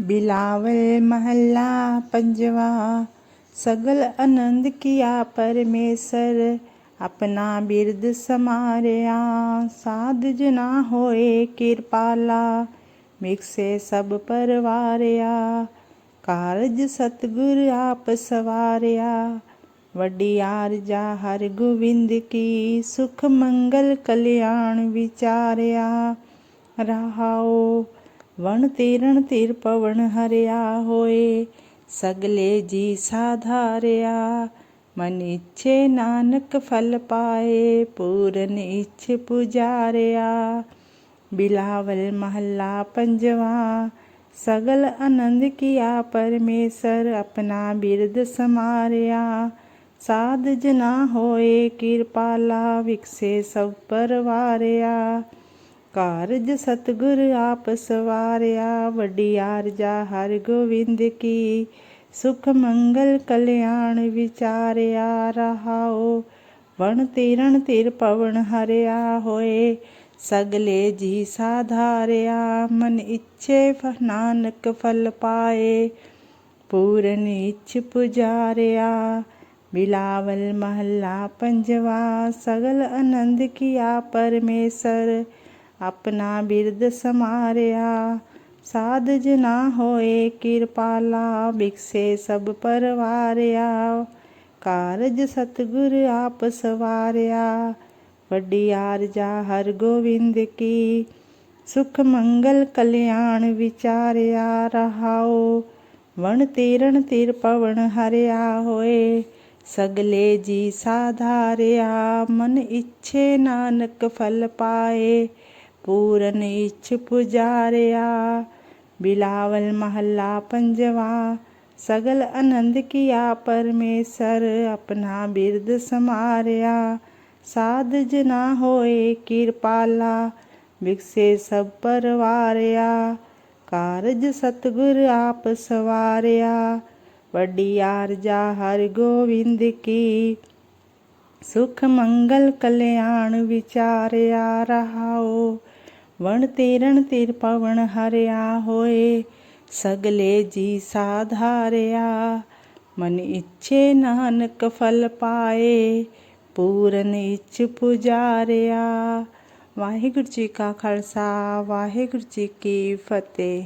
ਬਿਲਾਵਲ ਮਹੱਲਾ ਪੰਜਵਾ, ਸਗਲ ਆਨੰਦ ਕੀਆ ਪਰਮੇਸ਼ਰ, ਆਪਣਾ ਬਿਰਦ ਸਮਾਰਿਆ। ਸਾਧ ਜਨਾ ਹੋਏ ਕਿਰਪਾਲਾ, ਮਿਕਸੇ ਸਭ ਪਰਵਾਰਿਆ। ਕਾਰਜ ਸਤਿਗੁਰ ਆਪ ਸਵਾਰਿਆ। ਵੱਡੀ ਆਰਜਾ ਹਰ ਗੋਬਿੰਦ ਕੀ, ਸੁਖ ਮੰਗਲ ਕਲਿਆਣ ਵਿਚਾਰਿਆ। ਰਹਾਓ ਵਣ ਤੀਰਣ ਤੀਰ ਪਵਨ ਹਰਿਆ ਹੋਏ, ਸਗਲੇ ਜੀ ਸਾਧਾਰਿਆ। ਮਨ ਇੱਛੇ ਨਾਨਕ ਫਲ ਪਾਏ, ਪੂਰਨ ਇੱਛ ਪੁਜਾਰਿਆ। ਬਿਲਾਵਲ ਮਹੱਲਾ ਪੰਜਵਾ, ਸਗਲ ਆਨੰਦ ਕੀਆ ਪਰਮੇਸ਼ਰ ਆਪਣਾ ਬਿਰਦ ਸਮਾਰਿਆ। ਸਾਧ ਜਨਾ ਹੋਏ ਕਿਰਪਾਲਾ ਵਿਕਸੇ ਸਭ ਪਰਵਾਰਿਆ। ਕਾਰਜ ਸਤਿਗੁਰ ਆਪ ਸਵਾਰਿਆ, ਵੱਡੀ ਆਰਜਾ ਹਰ ਗੋਵਿੰਦ ਕੀ। ਸੁਖ ਮੰਗਲ ਕਲਿਆਣ ਵਿਚਾਰਿਆ ਰਹਾਓ ਵਣ ਤੀਰਣ ਤੀਰ ਪਵਨ ਹਰਿਆ ਹੋਏ। ਸਗਲੇ ਜੀ ਸਾਧਾਰਿਆ, ਮਨ ਇੱਛੇ ਫ- ਨਾਨਕ ਫਲ ਪਾਏ। ਪੂਰਨ ਇੱਛ ਪੁਜਾਰਿਆ, ਬਿਲਾਵਲ ਮਹੱਲਾ ਪੰਜਵਾ। ਸਗਲ ਆਨੰਦ ਕੀਆ ਪਰਮੇਸ਼ਰ ਆਪਣਾ ਬਿਰਦ ਸਮਾਰਿਆ। ਸਾਧ ਜਨਾ ਹੋਏ ਕਿਰਪਾਲਾ ਬਿਕਸੇ ਸਭ ਪਰਵਾਰਿਆ। ਕਾਰਜ ਸਤਿਗੁਰ ਆਪ ਸਵਾਰਿਆ। ਵੱਡੀ ਆਰਜਾ ਹਰ ਗੋਬਿੰਦ ਕੀ। ਸੁਖ ਮੰਗਲ ਕਲਿਆਣ ਵਿਚਾਰਿਆ ਰਹਾਓ ਵਣ ਤੀਰਣ ਤੀਰ ਪਵਨ ਹਰਿਆ ਹੋਏ। ਸਗਲੇ ਜੀ ਸਾਧਾਰਿਆ। ਮਨ ਇੱਛੇ ਨਾਨਕ ਫਲ ਪਾਏ। ਪੂਰਨ ਇੱਛ ਪੁਜਾਰਿਆ ਬਿਲਾਵਲ ਮਹੱਲਾ ਪੰਜਵਾ ਸਗਲ ਆਨੰਦ ਕੀਆ ਪਰਮੇਸ਼ਰ ਆਪਣਾ ਬਿਰਦ ਸਮਾਰਿਆ ਸਾਧ ਜਨਾ ਹੋਏ ਕਿਰਪਾਲਾ ਵਿਕਸੇ ਸਭ ਪਰਵਾਰਿਆ ਕਾਰਜ ਸਤਿਗੁਰ ਆਪ ਸਵਾਰਿਆ ਵੱਡੀ ਆਰਜਾ ਹਰ ਗੋਬਿੰਦ ਕੀ ਸੁਖ ਮੰਗਲ ਕਲਿਆਣ ਵਿਚਾਰਿਆ ਰਹਾਓ ਵਣ ਤੀਰਣ ਤੀਰ ਪਵਨ ਹਰਿਆ ਹੋਏ, ਸਗਲੇ ਜੀ ਸਾਧਾਰਿਆ ਮਨ ਇੱਛੇ ਨਾਨਕ ਫਲ ਪਾਏ, ਪੂਰਨ ਇੱਛ ਪੁਜਾਰਿਆ। ਵਾਹਿਗੁਰੂ ਜੀ ਕਾ ਖਾਲਸਾ, ਵਾਹਿਗੁਰੂ ਜੀ ਕੀ ਫਤਿਹ।